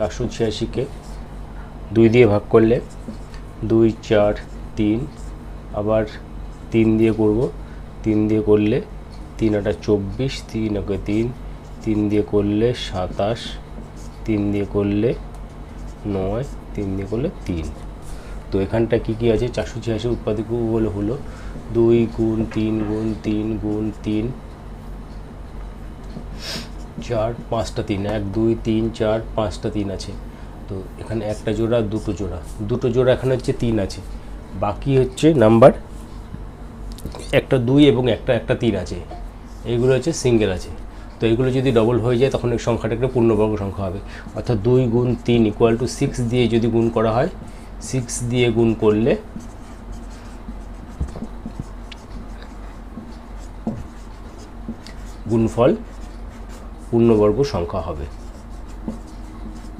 চারশো ছিয়াশিকে। দুই দিয়ে ভাগ করলে দুই, চার, তিন। আবার তিন দিয়ে করব। তিন দিয়ে করলে তিন আটা চব্বিশ, তিন একে তিন। তিন দিয়ে করলে সাতাশ। তিন দিয়ে করলে নয়। তিন দিয়ে করলে তিন। তো এখানটা কি কি আছে? চারশো ছিয়াশি উৎপাদকগুলো হলো দুই গুণ তিন গুণ তিন গুণ তিন। চার, পাঁচটা তিন, এক, দুই, তিন, চার, পাঁচটা তিন আছে। তো এখানে একটা জোড়া, দুটো জোড়া। দুটো জোড়া এখানে হচ্ছে তিন আছে। বাকি হচ্ছে নাম্বার একটা দুই এবং একটা একটা তিন আছে। এইগুলো হচ্ছে সিঙ্গেল আছে। তো এগুলো যদি ডবল হয়ে যায়, তখন এই সংখ্যাটা একটা পূর্ণবর্গ সংখ্যা হবে। অর্থাৎ দুই গুণ তিন ইকুয়াল টু সিক্স দিয়ে যদি গুণ করা হয় সিক্স দিয়ে গুণ করলে গুণফল পূর্ণবর্গ সংখ্যা হবে।